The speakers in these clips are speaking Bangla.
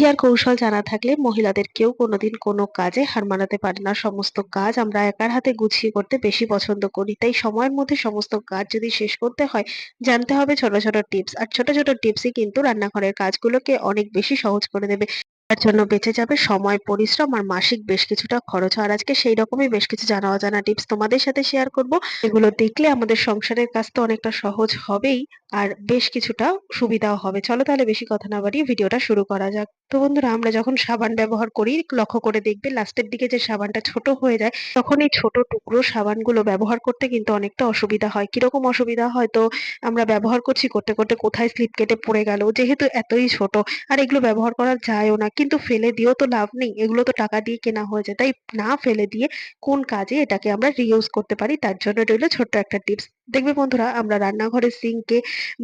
বুদ্ধি আর কৌশল জানা থাকলে মহিলাদের কেউ কোনোদিন কোনো কাজে হার মানাতে পারে না। সমস্ত কাজ আমরা একার হাতে গুছিয়ে করতে বেশি পছন্দ করি। তাই সময়ের মধ্যে সমস্ত কাজ যদি শেষ করতে হয়, জানতে হবে ছোট ছোট টিপস। আর ছোট ছোট টিপসই কিন্তু রান্নাঘরের কাজগুলোকে অনেক বেশি সহজ করে দেবে। তার জন্য বেঁচে যাবে সময়, পরিশ্রম আর মাসিক বেশ কিছুটা খরচ। আর আজকে সেই রকমই বেশ কিছু জানা অজানা টিপস তোমাদের সাথে শেয়ার করব। এগুলো দেখলে আমাদের সংসারের কাজ তো অনেকটা সহজ হবেই। আর বেশ কিছুটা সুবিধাও হবে। চলো তাহলে বেশি কথা না বাড়িয়ে ভিডিওটা শুরু করা যাক। তো বন্ধুরা, আমরা যখন সাবান ব্যবহার করি, লক্ষ্য করে দেখবে লাস্টের দিকে যে সাবানটা ছোট হয়ে যায়, তখন এই ছোট টুকরো সাবানগুলো ব্যবহার করতে কিন্তু অনেকটা অসুবিধা হয়। কীরকম অসুবিধা হয় তো আমরা ব্যবহার করছি করতে করতে কোথায় স্লিপ কেটে পড়ে গেল, যেহেতু এতই ছোট। আর এগুলো ব্যবহার করা যায়ও না, কিন্তু ফেলে দিয়েও তো লাভ নেই। এগুলো তো টাকা দিয়ে কেনা হয়েছে তাই না ফেলে দিয়ে কোন কাজে এটাকে আমরা রিউজ করতে পারি, তার জন্য রইল ছোট্ট একটা টিপস দেখবে বন্ধুরা, আমরা রান্নাঘরের সিঙ্কে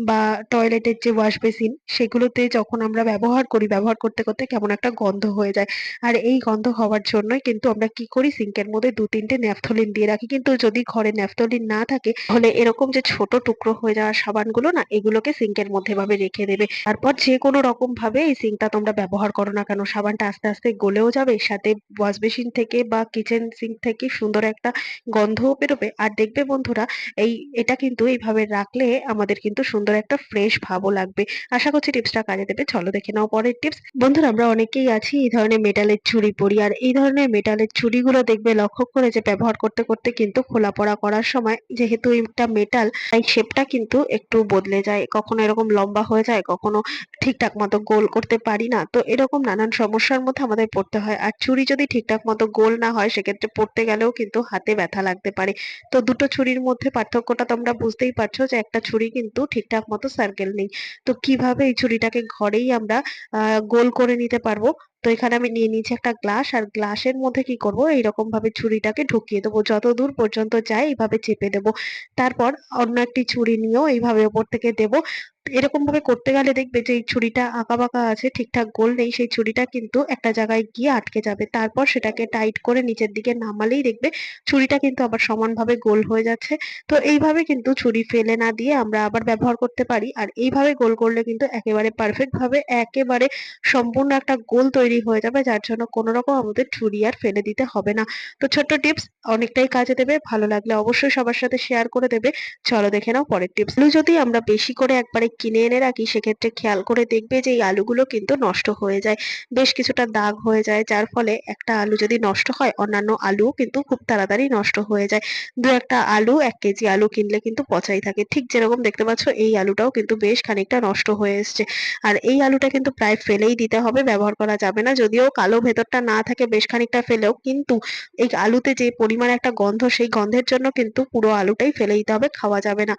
বা টয়লেটের যে ওয়াশ বেসিন সেগুলোতে যখন আমরা ব্যবহার করি, ব্যবহার করতে করতে কেমন একটা গন্ধ হয়ে যায়। আর এই গন্ধ হওয়ার জন্যই কিন্তু আমরা কি করি সিঙ্কের মধ্যে দু তিনটে ন্যাফথলিন দিয়ে রাখি। কিন্তু যদি ঘরে ন্যাফথলিন না থাকে, তাহলে এরকম যে ছোট টুকরো হয়ে যাওয়া সাবানগুলো না, এগুলোকে সিঙ্কের মধ্যে ভাবে রেখে দেবে। তারপর যে কোনো রকম ভাবে এই সিঙ্কটা তোমরা ব্যবহার করো না কেন, সাবানটা আস্তে আস্তে গলেও যাবে, সাথে ওয়াশ বেসিন থেকে বা কিচেন সিঙ্ক থেকে সুন্দর একটা গন্ধও বেরোবে। আর দেখবে বন্ধুরা, এই এটা কিন্তু এইভাবে রাখলে আমাদের কিন্তু সুন্দর একটা ফ্রেশ ভাবও লাগবে। আশা করছি টিপসটা কাজে দেবে। চলো দেখে নাও পরের টিপস বন্ধুরা, আমরা অনেকেই আছি এই ধরনের মেটালের চুড়ি পরি, আর এই ধরনের মেটালের চুড়িগুলো দেখবে লক্ষ্য করে যে ব্যবহার করতে করতে কিন্তু খোলা পড়া করার সময় যেহেতু এটা মেটাল তাই শেপটা কিন্তু একটু বদলে যায়। কখনো এরকম লম্বা হয়ে যায়, কখনো ঠিকঠাক মতো গোল করতে পারি না। তো এরকম নানান সমস্যার মধ্যে আমাদের পড়তে হয়। আর চুড়ি যদি ঠিকঠাক মতো গোল না হয়, সেক্ষেত্রে পড়তে গেলেও কিন্তু হাতে ব্যথা লাগতে পারে। তো দুটো ছুরির মধ্যে পার্থক্যটা তোমরা বুঝতেই পারছ যে একটা ছুরি কিন্তু ঠিকঠাক মতো সার্কেল নেই। তো কীভাবে এই ছুরিটাকে ঘরেই আমরা গোল করে নিতে পারব? তো এখানে আমি নিয়ে নিয়েছি একটা গ্লাস, আর গ্লাসের মধ্যে কি করব? এইরকম ভাবে ছুরিটাকে ঢুকিয়ে দেবো। যত দূর পর্যন্ত যায় এইভাবে চেপে দেবো। তারপর অন্য একটি ছুরি নিয়েও এইভাবে ওপর থেকে দেবো। এরকম ভাবে করতে গেলে দেখবে যে এই ছুরিটা আঁকা বাঁকা আছে, ঠিকঠাক গোল নেই, সেই ছুরিটা কিন্তু একটা জায়গায় গিয়ে আটকে যাবে। তারপর সেটাকে টাইট করে নিচের দিকে নামালেই দেখবে ছুরিটা কিন্তু আবার সমানভাবে গোল হয়ে যাচ্ছে। তো এইভাবে কিন্তু ছুরি ফেলে না দিয়ে আমরা আবার ব্যবহার করতে পারি। আর এইভাবে গোল করলে কিন্তু একেবারে পারফেক্ট ভাবে, একেবারে সম্পূর্ণ একটা গোল তৈরি হয়ে যাবে, যার জন্য কোনো রকম আমাদের ছুরি আর ফেলে দিতে হবে না। তো ছোট্ট টিপস অনেকটাই কাজে দেবে, ভালো লাগলে অবশ্যই সবার সাথে শেয়ার করে দেবে। চলো দেখে নাও পরের টিপস। আলু যদি আমরা বেশি করে একবারে কিনে এনে রাখি, সেক্ষেত্রে খেয়াল করে দেখবে যে এই আলুগুলো কিন্তু নষ্ট হয়ে যায়। বেশ কিছুটা দাগ হয়ে যায়, যার ফলে একটা আলু যদি নষ্ট হয়, অন্যান্য আলুও কিন্তু খুব তাড়াতাড়ি নষ্ট হয়ে যায়। দু একটা আলু, এক কেজি আলু কিনলে কিন্তু পচাই থাকে। ঠিক যেরকম দেখতে পাচ্ছ, এই আলুটাও কিন্তু বেশ খানিকটা নষ্ট হয়ে এসছে। আর এই আলুটা কিন্তু প্রায় ফেলেই দিতে হবে, ব্যবহার করা যাবে না। যদিও কালো ভেতরটা না থাকে, বেশ খানিকটা ফেলেও, কিন্তু এই আলুতে যে পরিমাণ একটা গন্ধ, সেই গন্ধের জন্য কিন্তু পুরো আলুটাই ফেলে দিতে হবে, খাওয়া যাবে না।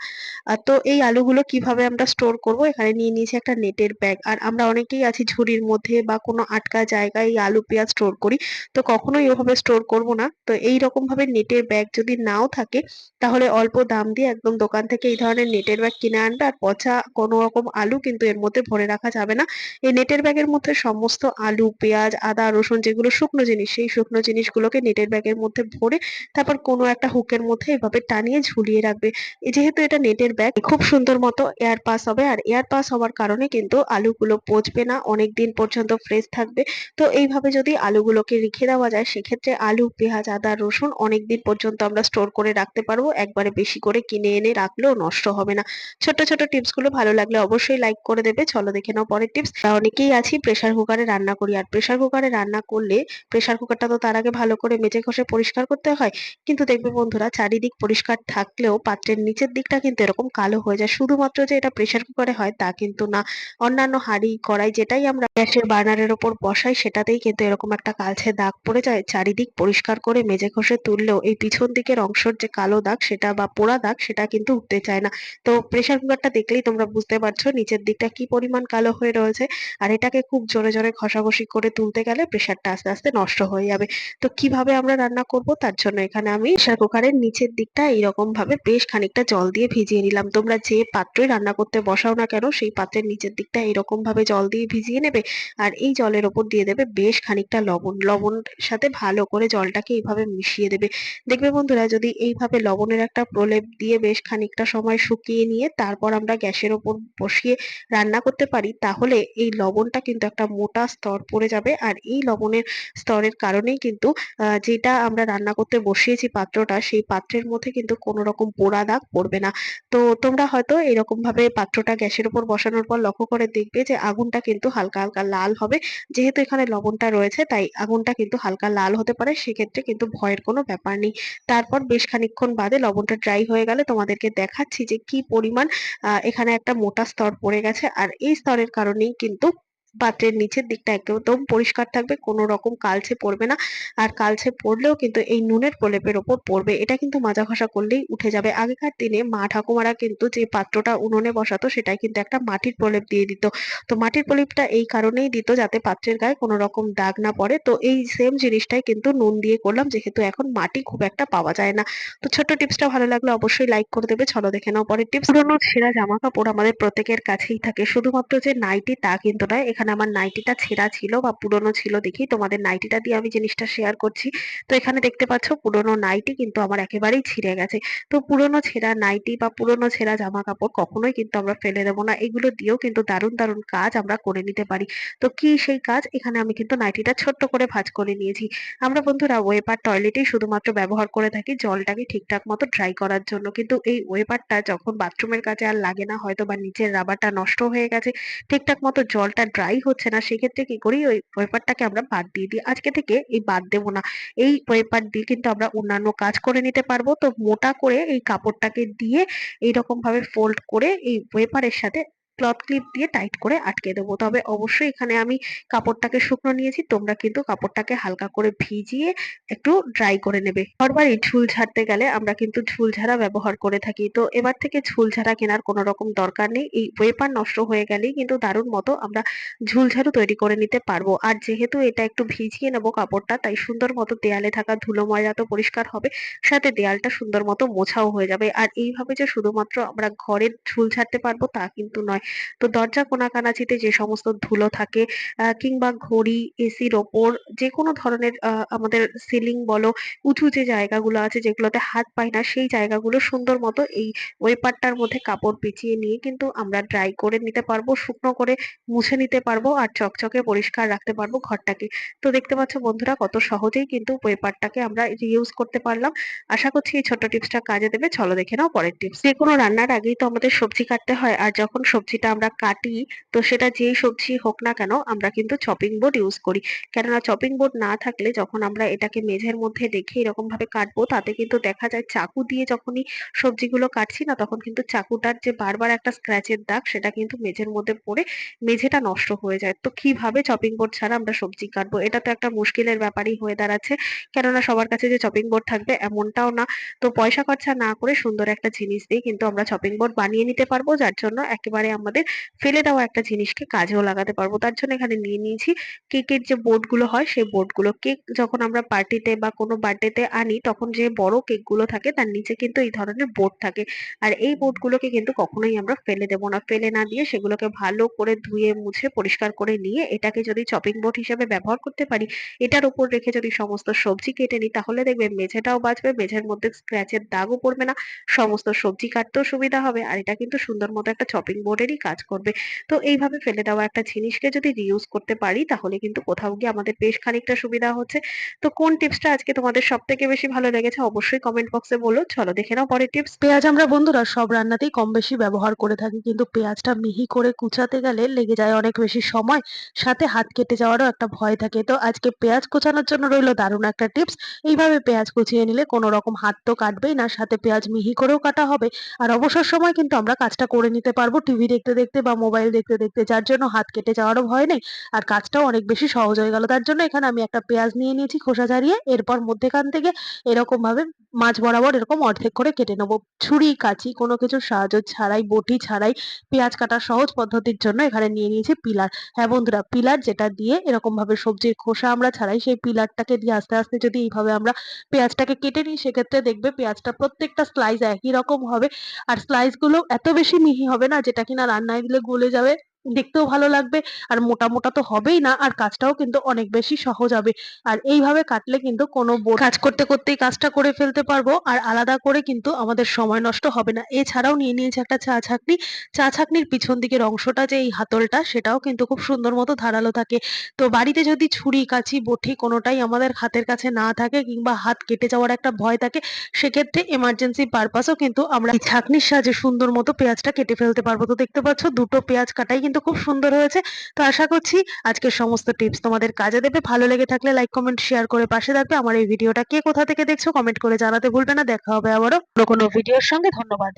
আর তো এই আলুগুলো কীভাবে আমরা স্টোর করব? এখানে নিয়ে নিয়েছি একটা নেটের ব্যাগ আর আমরা অনেকেই আছি ঝুড়ির মধ্যে বা কোনো আটকা জায়গায় এই আলু, পেঁয়াজ স্টোর করি, তো কখনোই ওভাবে স্টোর করব না। তো এই রকম ভাবে নেটের ব্যাগ যদি নাও থাকে, তাহলে অল্প দাম দিয়ে একদম দোকান থেকে এই ধরনের নেটের ব্যাগ কিনে আনবে। আর পচা কোনো রকম আলু কিন্তু এর মধ্যে ভরে রাখা যাবে না। এই নেটের ব্যাগের মধ্যে সমস্ত আলু পেঁয়াজ, আদা, রসুন যেগুলো শুকনো জিনিস, সেই শুকনো জিনিসগুলোকে নেটের ব্যাগের মধ্যে ভরে তারপর কোনো একটা হুকের মধ্যে এভাবে টানিয়ে ঝুলিয়ে রাখবে। যেহেতু এটা নেটের ব্যাগ, খুব সুন্দর মতো এয়ার পাস হবে। আর এয়ার পাস হওয়ার কারণে কিন্তু আলুগুলো পচবে না অনেক দিন পর্যন্ত ফ্রেশ থাকবে। তো এইভাবে যদি আলুগুলোকে রেখে দেওয়া যায়, সেক্ষেত্রে আলু, পেঁয়াজ, আদা, রসুন অনেক দিন পর্যন্ত আমরা স্টোর করে রাখতে পারব। একবারে বেশি করে কিনে এনে রাখলেও নষ্ট হবে না। ছোট ছোট টিপসগুলো ভালো লাগলে অবশ্যই লাইক করে দেবে। চলো দেখে নাও পরের টিপস। অনেকেই আছি প্রেসার কুকারে রান্না করি। আর প্রেসার কুকারে রান্না করলে প্রেসার কুকারটা তো তার আগে ভালো করে মেজে ঘষে পরিষ্কার করতে হয়। কিন্তু দেখবে বন্ধুরা চারিদিক পরিষ্কার থাকলেও পাত্রের নিচের দিকটা কিন্তু এরকম কালো হয়ে যায়। শুধুমাত্র যে এটা প্রেসার কুকারে হয় তা কিন্তু না। অন্যান্য হাঁড়ি, কড়াই যেটাই আমরা গ্যাসের বার্নারের ওপর বসাই সেটাতেই কিন্তু এরকম একটা কালচে দাগ পড়ে যায়। চারিদিক পরিষ্কার করে মেজে ঘষে তুললেও এই পিছন দিকের অংশের যে কালো দাগ সেটা বা পোড়া দাগ সেটা কিন্তু উঠতে চায় না। তো প্রেসার কুকারটা দেখলেই তোমরা বুঝতে পারছ নিচের দিকটা কি পরিমাণ কালো হয়ে রয়েছে। আর এটাকে খুব জোরে জোরে ঘষাঘষি করে তুলতে গেলে প্রেসারটা আস্তে আস্তে নষ্ট হয়ে যাবে। তো কীভাবে আমরা রান্না করব তার জন্য এখানে আমি প্রেসার কুকারের নিচের দিকটা এইরকম ভাবে বেশ খানিকটা জল দিয়ে ভিজিয়ে নিলাম। তোমরা যে পাত্রে রান্না করতে বসাও না কেন সেই পাত্রের নিচের দিকটা এরকম ভাবে জল দিয়ে ভিজিয়ে নেবে আর এই জলের ওপর দিয়ে দেবে বেশ খানিকটা লবণ। লবণ সাথে ভালো করে জলটাকে এইভাবে মিশিয়ে দেবে। দেখবে বন্ধুরা যদি এইভাবে লবণের একটা প্রলেপ দিয়ে বেশ খানিকটা সময় শুকিয়ে নিয়ে তারপর আমরা গ্যাসের ওপর বসিয়ে রান্না করতে পারি তাহলে এই লবণটা কিন্তু একটা মোটা স্তর পড়ে যাবে। আর এই লবণের স্তরের কারণেই কিন্তু যেটা আমরা রান্না করতে বসিয়েছি পাত্রটা, সেই পাত্রের মধ্যে কিন্তু কোনো রকম পোড়া দাগ পড়বে না। তো তোমরা হয়তো এরকম ভাবে পাত্রটা গ্যাসের উপর বসানোর পর লক্ষ্য করে দেখবে যে, আগুনটা কিন্তু হালকা হালকা লাল হবে। যেহেতু এখানে লবণটা রয়েছে, তাই আগুনটা কিন্তু হালকা লাল হতে পারে। সেক্ষেত্রে কিন্তু ভয়ের কোনো ব্যাপার নেই। তারপর বেশ খানিকক্ষণ বাদে লবণটা ড্রাই হয়ে গেলে তোমাদেরকে দেখাচ্ছি যে, কি পরিমাণ এখানে একটা মোটা স্তর পড়ে গেছে। আর এই স্তরের কারণেই কিন্তু পাত্রের নিচের দিকটা একদম পরিষ্কার থাকবে, কোনো রকম কালচে পড়বে না। আর কালচে পড়লেও কিন্তু এই নুনের প্রলেপের ওপর পড়বে, এটা কিন্তু মাজা ঘষা করলেই উঠে যাবে। আগেকার দিনে মা ঠাকুমারা কিন্তু যে পাত্রটা উনুনে বসাতো, সেটাই কিন্তু একটা মাটির প্রলেপ দিয়ে দিত। তো মাটির প্রলেপটা এই কারণেই দিত যাতে পাত্রের গায়ে কোনো রকম দাগ না পড়ে। তো এই সেম জিনিসটাই কিন্তু নুন দিয়ে করলাম, যেহেতু এখন মাটি খুব একটা পাওয়া যায় না। তো ছোট্ট টিপসটা ভালো লাগলে অবশ্যই লাইক করে দেবে, চলো দেখে নাও পরের টিপস পুরোনো ছেঁড়া জামা কাপড় আমাদের প্রত্যেকের কাছেই থাকে, শুধুমাত্র যে নাইটি তা কিন্তু নয়, এখানে আমার নাইটিটা ছেঁড়া ছিল বা পুরোনো ছিল দেখি, তোমাদের নাইটিটা দিয়ে আমি জিনিসটা শেয়ার করছি। তো এখানে দেখতে পাচ্ছ পুরোনো নাইটি কিন্তু আমার একেবারেই ছিঁড়ে গেছে। তো পুরোনো ছেঁড়া নাইটি বা পুরোনো ছেঁড়া জামা কাপড় কখনোই কিন্তু আমরা ফেলে দেবো না। এগুলো দিয়েও কিন্তু দারুণ দারুণ কাজ আমরা করে নিতে পারি। তো কি সেই কাজ? এখানে আমি কিন্তু নাইটিটা ছোট্ট করে ভাঁজ করে নিয়েছি। আমরা বন্ধুরা ওয়েপার টয়লেটেই শুধুমাত্র ব্যবহার করে থাকি জলটাকে ঠিকঠাক মতো ড্রাই করার জন্য। কিন্তু এই ওয়েপারটা যখন বাথরুমের কাজে আর লাগে না হয়তো বা নিচের রাবারটা নষ্ট হয়ে গেছে, ঠিকঠাক মতো জলটা ড্রাই হচ্ছে না, সেক্ষেত্রে কি করি? ওই ওয়েপারটাকে আমরা বাদ দিয়ে দিই। আজকে থেকে এই বাদ দেব না। এই ওয়েপার দিয়ে কিন্তু আমরা অন্যান্য কাজ করে নিতে পারব। তো মোটা করে এই কাপড়টাকে দিয়ে এইরকম ভাবে ফোল্ড করে এই ওয়েপারের সাথে ক্লথ ক্লিপ দিয়ে টাইট করে আটকে দেবো। তবে অবশ্যই এখানে আমি কাপড়টাকে শুকনো নিয়েছি, তোমরা কিন্তু কাপড়টাকে হালকা করে ভিজিয়ে একটু ড্রাই করে নেবে। বারবারই ঝুল ঝাড়তে গেলে আমরা কিন্তু ঝুল ঝাড়া ব্যবহার করে থাকি। তো এবার থেকে ঝুল ঝাড়া কেনার কোনো রকম দরকার নেই। এই ওয়েপার নষ্ট হয়ে গেলেই কিন্তু দারুণ মতো আমরা ঝুল ঝাড়ু তৈরি করে নিতে পারব। আর যেহেতু এটা একটু ভিজিয়ে নেব কাপড়টা, তাই সুন্দর মতো দেয়ালে থাকা ধুলো ময়লা তো পরিষ্কার হবে, সাথে দেয়ালটা সুন্দর মতো মোছাও হয়ে যাবে। আর এইভাবে যে শুধুমাত্র আমরা ঘরের ঝুল ঝাড়তে পারব তা কিন্তু নয় তো দরজা কোনাকানাচিতে যে সমস্ত ধুলো থাকে কিংবা ঘড়ি, এসির ওপর যে কোনো ধরনের আমাদের সিলিং বলো, উঁচু যে জায়গাগুলো আছে যেগুলোতে হাত পাই না, সেই জায়গাগুলো সুন্দর মতো এই ওয়েপারটার মধ্যে কাপড় পেঁচিয়ে নিয়ে কিন্তু আমরা ড্রাই করে নিতে পারব, শুকনো করে মুছে নিতে পারব আর চকচকে পরিষ্কার রাখতে পারব ঘরটাকে। তো দেখতে পাচ্ছ বন্ধুরা কত সহজেই কিন্তু পেপারটাকে আমরা ইউজ করতে পারলাম। আশা করছি এই ছোট্ট টিপসটা কাজে দেবে। চলো দেখে নাও পরের টিপস। যে কোনো রান্নার আগেই তো আমাদের সবজি কাটতে হয়, আর যখন সবজিটা আমরা কাটি, তো সেটা যেই সবজি হোক না কেন আমরা কিন্তু চপিং বোর্ড ইউজ করি। কেননা চপিং বোর্ড না থাকলে যখন আমরা এটাকে মেঝের মধ্যে রেখে এরকম ভাবে কাটবো, তাতে কিন্তু দেখা যায় চাকু দিয়ে যখনই সবজিগুলো কাটছি না, তখন কিন্তু চাকুটার যে বারবার একটা স্ক্র্যাচের দাগ, সেটা কিন্তু মেঝের মধ্যে পড়ে মেঝেটা নষ্ট হয়ে যায়। তো কীভাবে চপিং বোর্ড ছাড়া আমরা সবজি কাটবো? এটা তো একটা মুশকিলের ব্যাপারই হয়ে দাঁড়াচ্ছে। কেননা সবার কাছে যে চপিং বোর্ড থাকবে এমনটাও না। তো পয়সা খরচা না করে সুন্দর একটা জিনিস দিয়ে কিন্তু আমরা চপিং বোর্ড বানিয়ে নিতে পারব, যার জন্য একেবারে আমাদের ফেলে দেওয়া একটা জিনিসকে কাজেও লাগাতে পারব। তার জন্য এখানে নিয়ে নিয়েছি কেকের যে বোর্ডগুলো হয় সেই বোর্ডগুলো কেক যখন আমরা পার্টিতে বা কোনো বার্থডেতে আনি তখন যে বড় কেকগুলো থাকে তার নিচে কিন্তু এই ধরনের বোর্ড থাকে। আর এই বোর্ড গুলোকে কিন্তু কখনোই আমরা ফেলে দেবো না। ফেলে না দিয়ে সেগুলোকে ভালো করে ধুয়ে, মুছে, পরিষ্কার করে নিয়ে এটাকে যদি চপিং বোর্ড হিসেবে ব্যবহার করতে পারি, এটার উপর রেখে যদি সমস্ত সবজি কেটে নিই তাহলে দেখবে মেঝেটাও বাঁচবে, মেঝের মধ্যে স্ক্র্যাচের দাগও পড়বে না, সমস্ত সবজি কাটতেও সুবিধা হবে। আর এটা কিন্তু সুন্দর মতো একটা চপিং বোর্ডেরই কাজ করবে। তো এইভাবে ফেলে দেওয়া একটা জিনিসকে যদি রিউজ করতে পারি, তাহলে কিন্তু কোথাও গিয়ে আমাদের বেশ খানিকটা সুবিধা হচ্ছে। তো কোন টিপসটা আজকে তোমাদের সব থেকে বেশি ভালো লেগেছে অবশ্যই কমেন্ট বক্সে বলো। চলো, দেখে নাও পরের টিপস পেঁয়াজ আমরা বন্ধুরা সব রান্নাতেই কম বেশি ব্যবহার করে থাকি, কিন্তু পেঁয়াজটা মিহি করে কুচাতে গেলে লেগে যায় অনেক বেশি সময়, সাথে হাত কেটে যাওয়ারও একটা ভয় থাকে। তো আজকে পেঁয়াজ কোচানোর জন্য রইল দারুণ একটা টিপস এইভাবে পেঁয়াজ কুচিয়ে নিলে কোনো রকম হাত তো কাটবেই না, সাথে পেঁয়াজ মিহি করেও কাটা হবে। আর অবসর সময় কিন্তু আমরা কাজটা করে নিতে পারব, টিভি দেখতে দেখতে বা মোবাইল দেখতে দেখতে যার জন্য হাত কেটে যাওয়ারও ভয় নেই, আর কাজটাও অনেক বেশি সহজ হয়ে গেল। তার জন্য এখানে আমি একটা পেঁয়াজ নিয়ে নিয়েছি, খোসা ছাড়িয়ে এরপর মধ্যেখান থেকে এরকম ভাবে মাঝ বরাবর এরকম অর্ধেক করে কেটে নেব। ছুরি, কাঁচি কোনো কিছুর সাহায্য ছাড়াই, বটি ছাড়াই পেঁয়াজ কাটার সহজ পদ্ধতির জন্য এখানে নিয়ে নিয়েছি পিলার। হ্যাঁ বন্ধুরা, পিলার যেটা দিয়ে এরকম ভাবে সবজির খোসা আমরা ছাড়াই, সেই পিলারটাকে দিয়ে আস্তে আস্তে যদি এইভাবে আমরা পেঁয়াজটাকে কেটে নিই, সেক্ষেত্রে দেখবে পেঁয়াজটা প্রত্যেকটা স্লাইস একই রকম হবে। আর স্লাইসগুলো এত বেশি মিহি হবে না, যেটা কিনা রান্নায় দিলে গলে যাবে। দেখতেও ভালো লাগবে। আর মোটা মোটা তো হবেই না, আর কাজটাও কিন্তু অনেক বেশি সহজ হবে। আর এইভাবে কাটলে কিন্তু কোনো কাজ করতে করতেই কাজটা করে ফেলতে পারব, আর আলাদা করে কিন্তু আমাদের সময় নষ্ট হবে না। এছাড়াও নিয়ে নিয়েছে একটা চা ছাঁকনি। চা ছাঁকনির পিছন দিকের অংশটা, যে এই হাতলটা, সেটাও কিন্তু খুব সুন্দর মতো ধারালো থাকে। তো বাড়িতে যদি ছুরি, কাঁচি, বটি কোনোটাই আমাদের হাতের কাছে না থাকে কিংবা হাত কেটে যাওয়ার একটা ভয় থাকে, সেক্ষেত্রে এমার্জেন্সি পারপাসও কিন্তু আমরা ছাঁকনির সাহায্যে সুন্দর মতো পেঁয়াজটা কেটে ফেলতে পারব। তো দেখতে পাচ্ছ, দুটো পেঁয়াজ কাটাই কিন্তু খুব সুন্দর হয়েছে। তো আশা করছি আজকের সমস্ত টিপস তোমাদের কাজে দেবে। ভালো লেগে থাকলে লাইক কমেন্ট শেয়ার করে পাশে থাকবে। আমার এই ভিডিওটা কে কোথা থেকে দেখছ কমেন্ট করে জানাতে ভুলবে না। দেখা হবে আবারও কোনো ভিডিওর সঙ্গে। ধন্যবাদ।